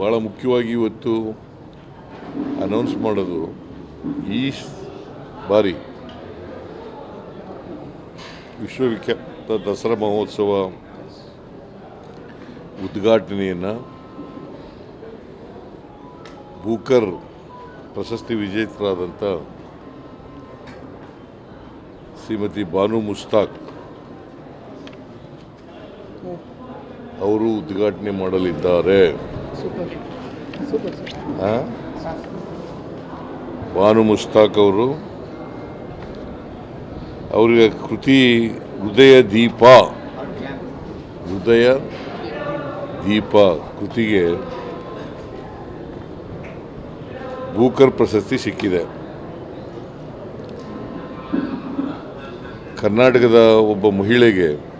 ಭಾಳ ಮುಖ್ಯವಾಗಿ ಇವತ್ತು ಅನೌನ್ಸ್ ಮಾಡೋದು ಈ ಬಾರಿ ವಿಶ್ವವಿಖ್ಯಾತ ದಸರಾ ಮಹೋತ್ಸವ ಉದ್ಘಾಟನೆಯನ್ನು ಬೂಕರ್ ಪ್ರಶಸ್ತಿ ವಿಜೇತರಾದಂಥ ಶ್ರೀಮತಿ ಬಾನು ಮುಸ್ತಾಕ್ ಅವರು ಉದ್ಘಾಟನೆ ಮಾಡಲಿದ್ದಾರೆ. ಬಾನು ಮುಸ್ತಾಕ್ ಅವರು. ಅವರಿಗೆ ಕೃತಿ ಹೃದಯ ದೀಪ. ಹೃದಯ ದೀಪ ಕೃತಿಗೆ ಭೂಕರ್ ಪ್ರಶಸ್ತಿ ಸಿಕ್ಕಿದೆ. ಕರ್ನಾಟಕದ ಒಬ್ಬ ಮಹಿಳೆಗೆ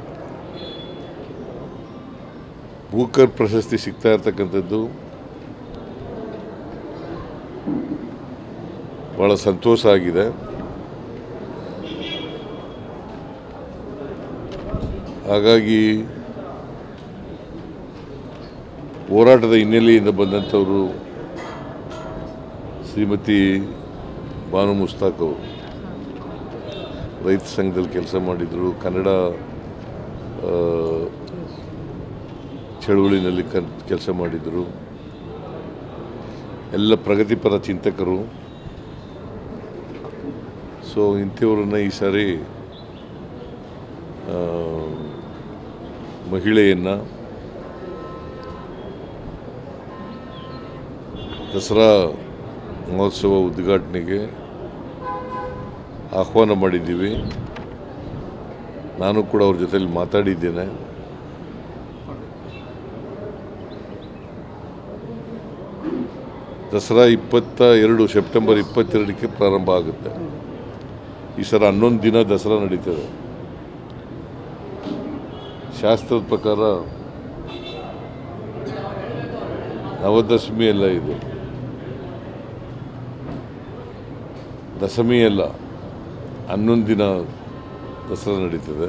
ಬೂಕರ್ ಪ್ರಶಸ್ತಿ ಸಿಗ್ತಾ ಇರ್ತಕ್ಕಂಥದ್ದು ಭಾಳ ಸಂತೋಷ ಆಗಿದೆ. ಹಾಗಾಗಿ ಹೋರಾಟದ ಹಿನ್ನೆಲೆಯಿಂದ ಬಂದಂಥವರು ಶ್ರೀಮತಿ ಭಾನು ಮುಸ್ತಾಕ್ ಅವರು. ರೈತ ಸಂಘದಲ್ಲಿ ಕೆಲಸ ಮಾಡಿದರು. ಕನ್ನಡ ಚಳುವಳಿನಲ್ಲಿ ಕ ಕೆಲಸ ಮಾಡಿದರು. ಎಲ್ಲ ಪ್ರಗತಿಪರ ಚಿಂತಕರು. ಸೊ ಇಂಥವ್ರನ್ನ ಈ ಸಾರಿ ಮಹಿಳೆಯನ್ನು ದಸರಾ ಮಹೋತ್ಸವ ಉದ್ಘಾಟನೆಗೆ ಆಹ್ವಾನ ಮಾಡಿದ್ದೀವಿ. ನಾನು ಕೂಡ ಅವ್ರ ಜೊತೆಲಿ ಮಾತಾಡಿದ್ದೇನೆ. ದಸರಾ ಇಪ್ಪತ್ತ ಎರಡು, ಸೆಪ್ಟೆಂಬರ್ ಇಪ್ಪತ್ತೆರಡಕ್ಕೆ ಪ್ರಾರಂಭ ಆಗುತ್ತೆ. ಈ ಸಲ ಹನ್ನೊಂದು ದಿನ ದಸರಾ ನಡೀತದೆ. ಶಾಸ್ತ್ರದ ಪ್ರಕಾರ ನವದಶಮಿ ಎಲ್ಲ ಇದು. ದಶಮಿ ಅಲ್ಲ ಹನ್ನೊಂದು ದಿನ ದಸರಾ ನಡೀತದೆ.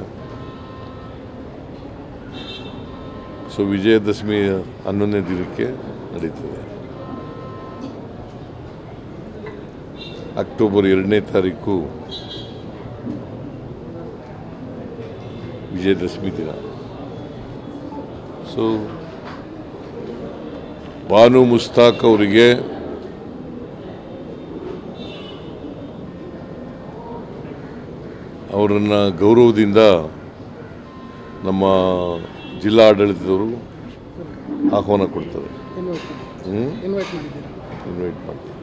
ಸೊ ವಿಜಯದಶಮಿ ಹನ್ನೊಂದನೇ ದಿನಕ್ಕೆ ನಡೀತದೆ. ಅಕ್ಟೋಬರ್ ಎರಡನೇ ತಾರೀಕು ವಿಜಯದಶಮಿ ದಿನ. ಸೊ ಬಾನು ಮುಸ್ತಾಕ್ ಅವರಿಗೆ ಅವರನ್ನು ಗೌರವದಿಂದ ನಮ್ಮ ಜಿಲ್ಲಾ ಆಡಳಿತದವರು ಆಹ್ವಾನ ಕೊಡ್ತಾರೆ. ಇನ್ವೈಟ್ ಮಾಡ್ತಾರೆ.